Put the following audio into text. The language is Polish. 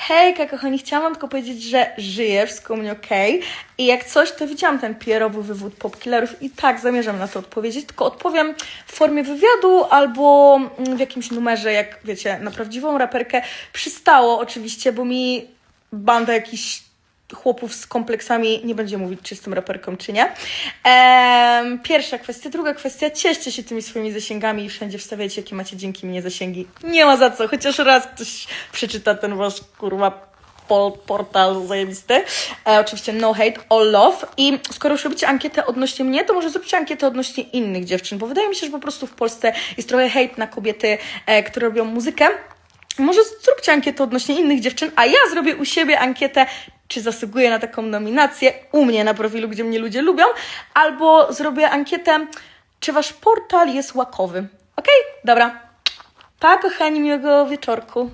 Hejka, kochani, chciałam tylko powiedzieć, że żyję, wszystko u mnie okej. I jak coś, to widziałam ten PR-owy wywód popkillerów i tak zamierzam na to odpowiedzieć, tylko odpowiem w formie wywiadu albo mm, w jakimś numerze, jak wiecie, na prawdziwą raperkę. Przystało oczywiście, bo mi banda jakichś chłopów z kompleksami nie będzie mówić, czy jestem raperką, czy nie. Em, pierwsza kwestia. Druga kwestia. Cieszcie się tymi swoimi zasięgami i wszędzie wstawiajcie, jakie macie dzięki mnie zasięgi. Nie ma za co, chociaż raz ktoś przeczyta ten wasz, kurwa, portal zajebisty. E, oczywiście no hate, all love. I skoro już robicie ankietę odnośnie mnie, to może zróbcie ankietę odnośnie innych dziewczyn, bo wydaje mi się, że po prostu w Polsce jest trochę hate na kobiety, e, które robią muzykę. Może zróbcie ankietę odnośnie innych dziewczyn, a ja zrobię u siebie ankietę, czy zasługuję na taką nominację u mnie na profilu, gdzie mnie ludzie lubią, albo zrobię ankietę, czy wasz portal jest łakowy. Okej? Dobra. Pa, kochani, miłego wieczorku.